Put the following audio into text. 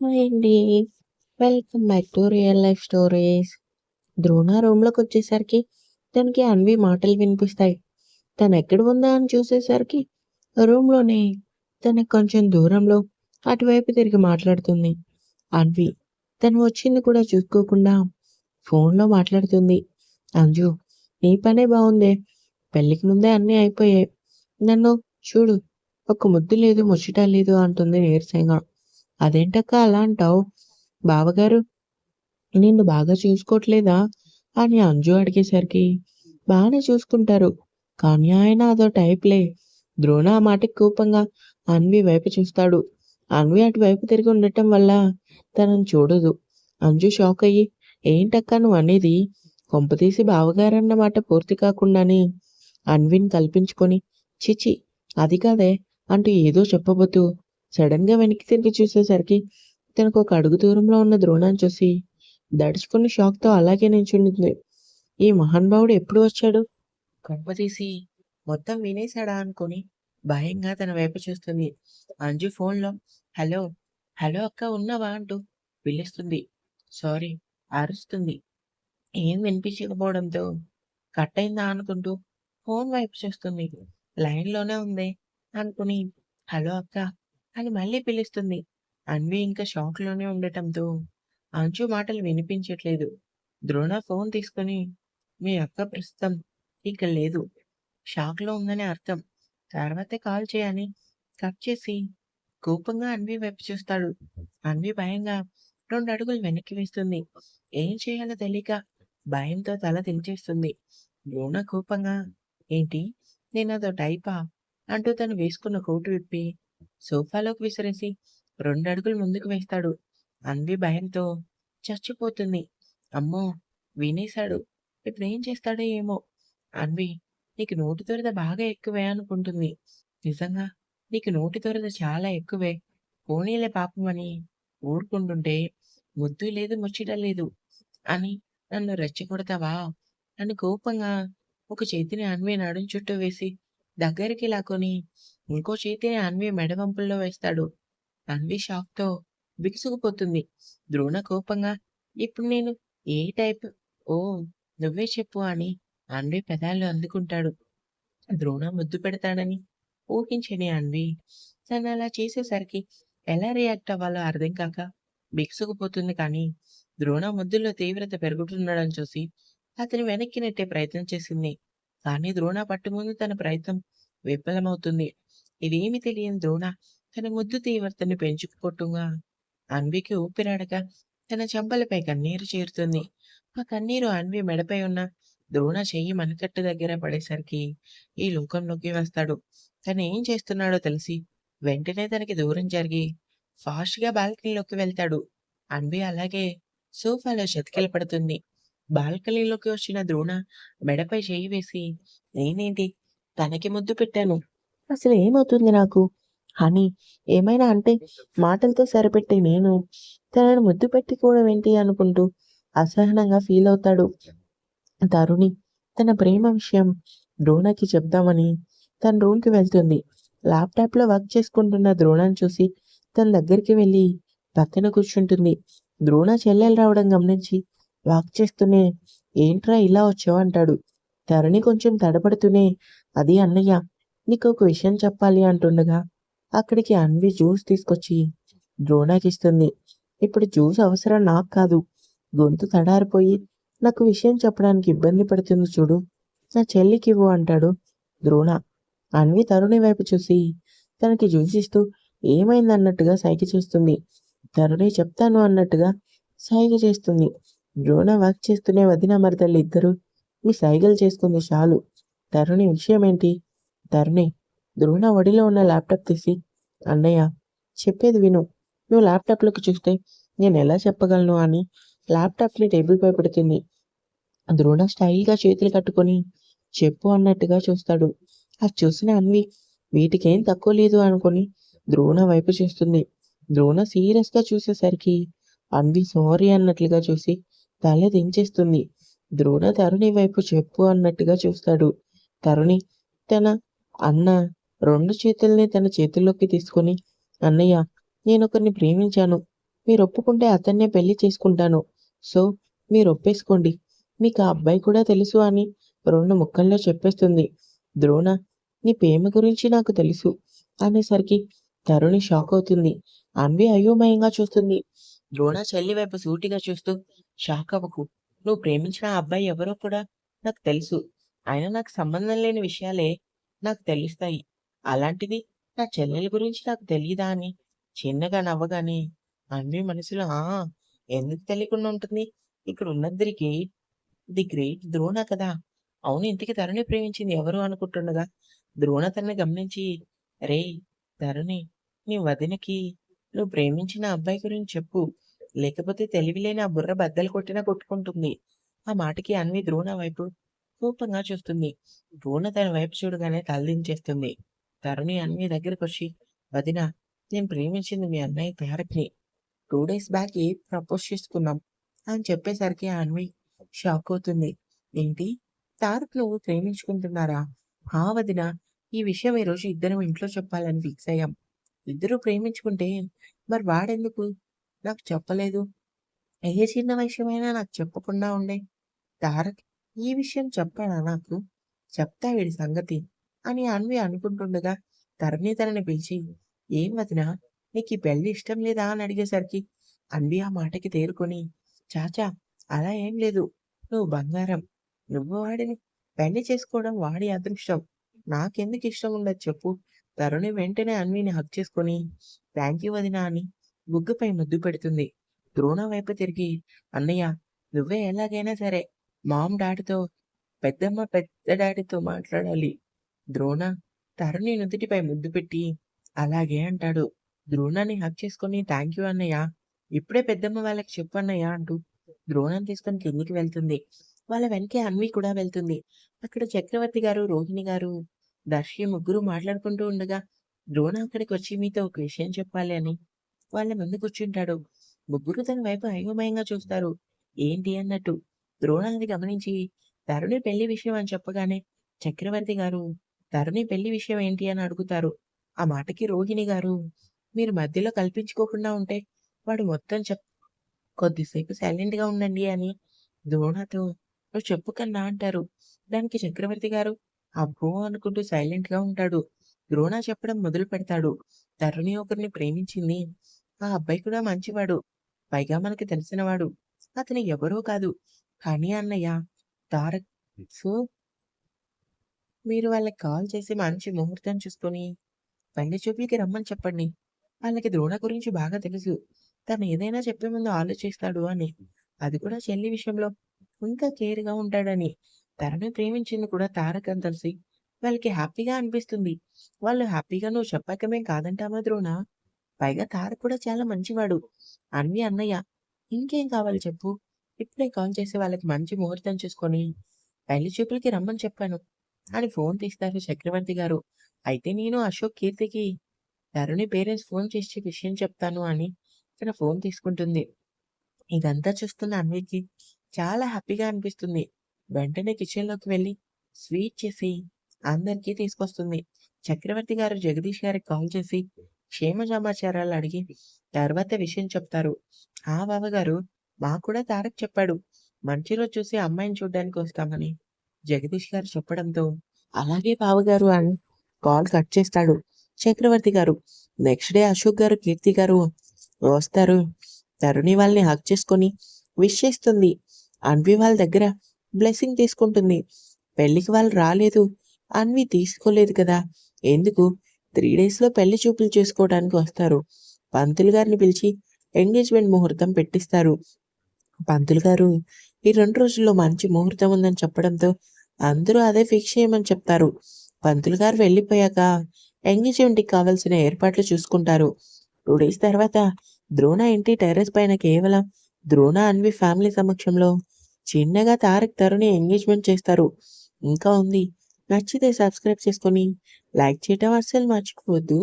Hi అండి. Welcome back to real life stories. Drona రూమ్‌లోకొచ్చేసరికి తనకి అన్వి మాటలు వినిపిస్తాయి. తను ఎక్కడ ఉందా అని చూసేసరికి రూమ్‌లోనే తనకు కొంచెం దూరంలో అటువైపు తిరిగి మాట్లాడుతుంది. అన్వి తను వచ్చింది కూడా చూసుకోకుండా ఫోన్‌లో మాట్లాడుతుంది. అంజు నీ పనే బాగుంది పెళ్ళికి ముందే అన్నీ అయిపోయాయి. నన్ను చూడు ఒక ముద్దు లేదు, ముచ్చట లేదు అంటుంది నీరసంగా. అదేంటక్కా అలా అంటావు? బావగారు నిన్ను బాగా చూసుకోవట్లేదా? అని అంజు అడిగేసరికి బాగానే చూసుకుంటారు. కానీ ఆయన అదో టైప్‌లే. ద్రోణ ఆ మాటకి కోపంగా అన్వి వైపు చూస్తాడు. అన్వి అటువైపు తిరిగి ఉండటం వల్ల తనను చూడదు. అంజు షాక్ అయ్యి ఏంటక్కా నువ్వనేది? కొంపదీసి బావగారన్న మాట పూర్తి కాకుండానే అన్విని కల్పించుకొని ఛీ! అది కాదే అంటూ ఏదో చెప్పబోతూ సడెన్‌గా వెనక్కి తిరిగి చూసేసరికి తనకు ఒక అడుగు దూరంలో ఉన్న ద్రోణాన్ని చూసి దడుచుకుని షాక్‌తో అలాగే నించుండింది ఈ మహానుభావుడు ఎప్పుడు వచ్చాడు? కడుపు తీసి మొత్తం వినేశాడా అనుకుని భయంగా తన వైపు చూస్తుంది. అంజు ఫోన్‌లో హలో! హలో అక్క ఉన్నావా? అంటూ పిలుస్తుంది. సారీ అరుస్తుంది. ఏం వినిపించకపోవడంతో కట్ అయిందా అనుకుంటూ ఫోన్ వైపు చూస్తుంది. లైన్‌లోనే ఉంది అనుకుని హలో అక్క! అని మళ్ళీ పిలుస్తుంది. అన్వి ఇంకా షాక్‌లోనే ఉండటంతో అంచు మాటలు వినిపించట్లేదు. ద్రోణ ఫోన్ తీసుకొని మీ అక్క ప్రస్తుతం ఇక్కడ లేదు. షాక్‌లో ఉందని అర్థం. తర్వాతే కాల్ చేయని కట్ చేసి కోపంగా అన్వి వైపు చూస్తాడు. అన్వి భయంగా రెండు అడుగులు వెనక్కి వేస్తుంది. ఏం చేయాలో తెలియక భయంతో తల దించేస్తుంది. ద్రోణ కోపంగా ఏంటి నేనదో టైపా? అంటూ తను వేసుకున్న కోటు విప్పి సోఫాలోకి విసిరేసి రెండడుగులు ముందుకు వేస్తాడు. అన్వి భయంతో చచ్చిపోతుంది. అమ్మో! వినేశాడు. ఇప్పుడేం చేస్తాడో ఏమో! అన్వి నీకు నోటి దొరద బాగా ఎక్కువే అనుకుంటుంది. నిజంగా నీకు నోటి దొరద చాలా ఎక్కువే. పోనీలే పాపం అని ఊరుకుంటుంటే ముద్దు లేదు, ముచ్చట లేదు అని నన్ను రెచ్చగొడతావా? అని కోపంగా ఒక చేతిని అన్వి నడుం చుట్టూ వేసి దగ్గరికి లాక్కొని ఇంకో చేతిని అన్వి మెడవంపుల్లో వేస్తాడు. అన్వి షాక్‌తో బిగుసుకుపోతుంది. ద్రోణ కోపంగా ఇప్పుడు నేను ఏ టైప్? ఓ నువ్వే చెప్పు అని అన్వి పెదాలు అందుకుంటాడు. ద్రోణ ముద్దు పెడతాడని ఊహించని అన్వి తను అలా చేసేసరికి ఎలా రియాక్ట్ అవ్వాలో అర్థం కాక బిగుసుకుపోతుంది కానీ ద్రోణ ముద్దులో తీవ్రత పెరుగుతుండడం చూసి అతని వెనక్కి నెట్టే ప్రయత్నం చేసింది. కానీ ద్రోణ పట్టుముందు తన ప్రయత్నం విఫలమవుతుంది. ఇదేమి తెలియని ద్రోణ తన ముద్దు తీవ్రతను పెంచుకుపోటుగా అన్వికి ఊపిరాడక తన చెంపలపై కన్నీరు చేరుతుంది. ఆ కన్నీరు అన్వి మెడపై ఉన్న ద్రోణ చెయ్యి మనకట్టు దగ్గర పడేసరికి ఈ లోకంలోకి వస్తాడు. తను ఏం చేస్తున్నాడో తెలిసి వెంటనే తనకి దూరం జరిగి ఫాస్ట్‌గా బాల్కనీలోకి వెళ్తాడు. అన్వి అలాగే సోఫాలో చతికిల పడుతుంది. బాల్కనీలోకి వచ్చిన ద్రోణ మెడపై చెయ్యి వేసి నేనేంటి తనకి ముద్దు పెట్టాను. అసలు ఏమవుతుంది నాకు? అని ఏమైనా అంటే మాటలతో సరిపెట్టే నేను తనని ముద్దు పెట్టుకోవడం ఏంటి అనుకుంటూ అసహనంగా ఫీల్ అవుతాడు. తరుణి తన ప్రేమ విషయం ద్రోణకి చెప్దామని తన రూమ్‌కి వెళ్తుంది. ల్యాప్‌టాప్‌లో వర్క్ చేసుకుంటున్న ద్రోణాన్ని చూసి తన దగ్గరికి వెళ్ళి పక్కన కూర్చుంటుంది. ద్రోణ చెల్లెలు రావడం గమనించి వాక్ చేస్తూనే ఏంట్రా ఇలా వచ్చావు అంటాడు. తరుణి కొంచెం తడబడుతూనే అది అన్నయ్య నీకు ఒక విషయం చెప్పాలి అంటుండగా అక్కడికి అన్వి జ్యూస్ తీసుకొచ్చి ద్రోణకిస్తుంది. ఇప్పుడు జ్యూస్ అవసరం నాకు కాదు. గొంతు తడారిపోయి నాకు విషయం చెప్పడానికి ఇబ్బంది పడుతుంది చూడు. నా చెల్లికివ్వు అంటాడు ద్రోణ. అన్వి తరుణి వైపు చూసి తనకి జ్యూస్ ఇస్తూ ఏమైందన్నట్టుగా సైకి చూస్తుంది తరుణి చెప్తాను అన్నట్టుగా సైగ చేస్తుంది. ద్రోణ వర్క్ చేస్తూనే వదిన మరదళ్ళు ఇద్దరూ మీ సైగలు చేసుకుంది చాలు. తరుణి విషయం ఏంటి తరుణి ద్రోణ ఒడిలో ఉన్న ల్యాప్‌టాప్ తీసి అన్నయ్య చెప్పేది విను. నువ్వు ల్యాప్‌టాప్‌లోకి చూస్తే నేను ఎలా చెప్పగలను అని ల్యాప్‌టాప్‌ని టేబుల్‌పై పెడుతుంది. ద్రోణ స్టైల్‌గా చేతులు కట్టుకొని చెప్పు అన్నట్టుగా చూస్తాడు. అది చూసిన అన్వి వీటికేం తక్కువ లేదు అనుకుని ద్రోణ వైపు చూస్తుంది. ద్రోణ సీరియస్‌గా చూసేసరికి అన్వి సారీ అన్నట్లుగా చూసి తల దించేస్తుంది. ద్రోణ తరుణి వైపు చెప్పు అన్నట్టుగా చూస్తాడు. తరుణి తన అన్న రెండు చేతుల్ని తన చేతుల్లోకి తీసుకొని అన్నయ్య నేనొకరిని ప్రేమించాను. మీరు ఒప్పుకుంటే అతన్నే పెళ్ళి చేసుకుంటాను. సో మీరు ఒప్పేసుకోండి మీకు ఆ అబ్బాయి కూడా తెలుసు అని రెండు ముక్కల్లో చెప్పేస్తుంది. ద్రోణ నీ ప్రేమ గురించి నాకు తెలుసు. అనేసరికి తరుణి షాక్ అవుతుంది. అన్వి అయోమయంగా చూస్తుంది. ద్రోణ చెల్లి వైపు సూటిగా చూస్తూ షాక్ అవ్వకు. నువ్వు ప్రేమించిన ఆ అబ్బాయి ఎవరో కూడా నాకు తెలుసు. ఆయన నాకు సంబంధం లేని విషయాలే నాకు తెలుస్తాయి. అలాంటిది నా చెల్లెల గురించి నాకు తెలియదా అని? చిన్నగా నవ్వగానే. అన్వి మనసులో ఆ ఎందుకు తెలియకుండా ఉంటుంది? ఇక్కడ ఉన్నద్దరికి గ్రేట్ ది గ్రేట్ ద్రోణ కదా. అవును ఇంతకి తరుణి ప్రేమించింది ఎవరు అనుకుంటుండగా? ద్రోణ తనని గమనించి రే తరుణి నీ వదినకి నువ్వు ప్రేమించిన అబ్బాయి గురించి చెప్పు. లేకపోతే తెలివిలేని ఆ బుర్ర బద్దలు కొట్టినా కొట్టుకుంటుంది. ఆ మాటకి అన్వి ద్రోణ వైపు కోపంగా చూస్తుంది. భూణ తన వైపు చూడగానే తలదించేస్తుంది. తరుణి అన్వి దగ్గరకు వచ్చి వదిన నేను ప్రేమించింది మీ అన్నయ్య తారక్ని. టూ డేస్ బ్యాక్ ప్రపోజ్ చేసుకున్నాం అని చెప్పేసరికి ఆ అన్వి షాక్ అవుతుంది. ఏంటి? తారక్ నువ్వు ప్రేమించుకుంటున్నారా? హా వదిన ఈ విషయం ఈరోజు ఇద్దరం ఇంట్లో చెప్పాలని ఫిక్స్ అయ్యాం. ఇద్దరు ప్రేమించుకుంటే మరి వాడెందుకు? నాకు చెప్పలేదు. ఏ చిన్న విషయమైనా నాకు చెప్పకుండా ఉండే. తారక్ ఈ విషయం చెప్పాడా నాకు? చెప్తా వీడి సంగతి అని అన్వి అనుకుంటుండగా తరుణి తనని పిలిచి ఏం వదినా నీకు ఈ పెళ్ళి ఇష్టం లేదా? అని అడిగేసరికి అన్వి ఆ మాటకి తేరుకొని చాచా అలా ఏం లేదు. నువ్వు బంగారం. నువ్వు వాడిని పెళ్ళి చేసుకోవడం వాడి అదృష్టం. నాకెందుకు ఇష్టం ఉండదు చెప్పు. తరుణి వెంటనే అన్విని హక్ చేసుకొని థ్యాంక్ యూ వదినా అని బుగ్గపై ముద్దు పెడుతుంది. ద్రోణ వైపు తిరిగి అన్నయ్య నువ్వే ఎలాగైనా సరే మామ్ డాడీతో పెద్దమ్మ పెద్ద డాడీతో మాట్లాడాలి. ద్రోణ తరుణి నుదుటిపై ముద్దు పెట్టి అలాగే అంటాడు. ద్రోణాన్ని హక్ చేసుకొని థ్యాంక్ యూ అన్నయ్య. ఇప్పుడే పెద్దమ్మ వాళ్ళకి చెప్పు అన్నయ్య అంటూ ద్రోణం తీసుకొని కిందికి వెళ్తుంది. వాళ్ళ వెనకే అన్వి కూడా వెళ్తుంది. అక్కడ చక్రవర్తి గారు రోహిణి గారు దర్శి ముగ్గురు మాట్లాడుకుంటూ ఉండగా ద్రోణ అక్కడికి వచ్చి మీతో ఒక విషయం చెప్పాలి అని వాళ్ళ ముందు కూర్చుంటాడు. ముగ్గురు తన వైపు అయోమయంగా చూస్తారు. ఏంటి అన్నట్టు ద్రోణ గమనించి తరుణి పెళ్ళి విషయం అని చెప్పగానే చక్రవర్తి గారు తరుణి పెళ్ళి విషయం ఏంటి అని అడుగుతారు. ఆ మాటకి రోహిణి గారు మీరు మధ్యలో కల్పించుకోకుండా ఉంటే వాడు మొత్తం చెప్ కొద్దిసేపు సైలెంట్గా ఉండండి అని ద్రోణతో నువ్వు చెప్పు కన్నా అంటారు. దానికి చక్రవర్తి గారు అబ్బో అనుకుంటూ సైలెంట్గా ఉంటాడు. ద్రోణ చెప్పడం మొదలు పెడతాడు. తరుణి ఒకరిని ప్రేమించింది. ఆ అబ్బాయి కూడా మంచివాడు. పైగా మనకి తెలిసినవాడు అతను ఎవరో కాదు. కానీ అన్నయ్య తారక్ సో మీరు వాళ్ళకి కాల్ చేసి మంచి ముహూర్తం చూసుకొని పెళ్ళి చూపులకి రమ్మని చెప్పండి. వాళ్ళకి ద్రోణ గురించి బాగా తెలుసు. తను ఏదైనా చెప్పే ముందు ఆలోచిస్తాడు అని. అది కూడా చెల్లి విషయంలో ఇంకా కేర్గా ఉంటాడని. తనని ప్రేమించింది కూడా తారక్ అని తెలిసి వాళ్ళకి హ్యాపీగా అనిపిస్తుంది. వాళ్ళు హ్యాపీగా నువ్వు చెప్పకమే కాదంటామా ద్రోణ? పైగా తారక్ కూడా చాలా మంచివాడు. అన్వి అన్నయ్య ఇంకేం కావాలి చెప్పు? ఇప్పుడే కాల్ చేసి వాళ్ళకి మంచి ముహూర్తం చూసుకొని పెళ్ళి చూపులకి రమ్మని చెప్పాను. అని ఫోన్ తీస్తారు చక్రవర్తి గారు. అయితే నేను అశోక్ కీర్తికి తరుణి పేరెంట్స్ ఫోన్ చేసి విషయం చెప్తాను అని తన ఫోన్ తీసుకుంటుంది. ఇదంతా చూస్తున్న అన్వికి చాలా హ్యాపీగా అనిపిస్తుంది. వెంటనే కిచెన్లోకి వెళ్ళి స్వీట్ చేసి అందరికీ తీసుకొస్తుంది. చక్రవర్తి గారు జగదీష్ గారికి కాల్ చేసి క్షేమ సమాచారాలు అడిగి తర్వాత విషయం చెప్తారు. ఆ బావగారు మాకు కూడా తారక్ చెప్పాడు. మంచి రోజు చూసి అమ్మాయిని చూడ్డానికి వస్తామని జగదీష్ గారు చెప్పడంతో అలాగే బావగారు అని కాల్ కట్ చేస్తాడు చక్రవర్తి గారు. నెక్స్ట్ డే అశోక్ గారు కీర్తి గారు వస్తారు. తరుణి వాళ్ళని హక్ చేసుకొని విష్ చేస్తుంది. అన్వి వాళ్ళ దగ్గర బ్లెస్సింగ్ తీసుకుంటుంది. పెళ్ళికి వాళ్ళు రాలేదు. అన్వి తీసుకోలేదు కదా. ఎందుకు? త్రీ డేస్లో పెళ్ళి చూపులు చేసుకోవడానికి వస్తారు. పంతులు గారిని పిలిచి ఎంగేజ్మెంట్ ముహూర్తం పెట్టిస్తారు. పంతులు గారు ఈ రెండు రోజుల్లో మంచి ముహూర్తం ఉందని చెప్పడంతో అందరూ అదే ఫిక్స్ చేయమని చెప్తారు. పంతులు గారు వెళ్ళిపోయాక ఎంగేజ్మెంట్కి కావాల్సిన ఏర్పాట్లు చూసుకుంటారు. టూ డేస్ తర్వాత ద్రోణ ఇంటి టెర్రస్ పైన కేవలం ద్రోణ అన్వి ఫ్యామిలీ సమక్షంలో చిన్నగా తారక్ తరుణి ఎంగేజ్మెంట్ చేస్తారు. ఇంకా ఉంది. నచ్చితే సబ్స్క్రైబ్ చేసుకొని లైక్ చేయటం అస్సలు మర్చిపోవద్దు.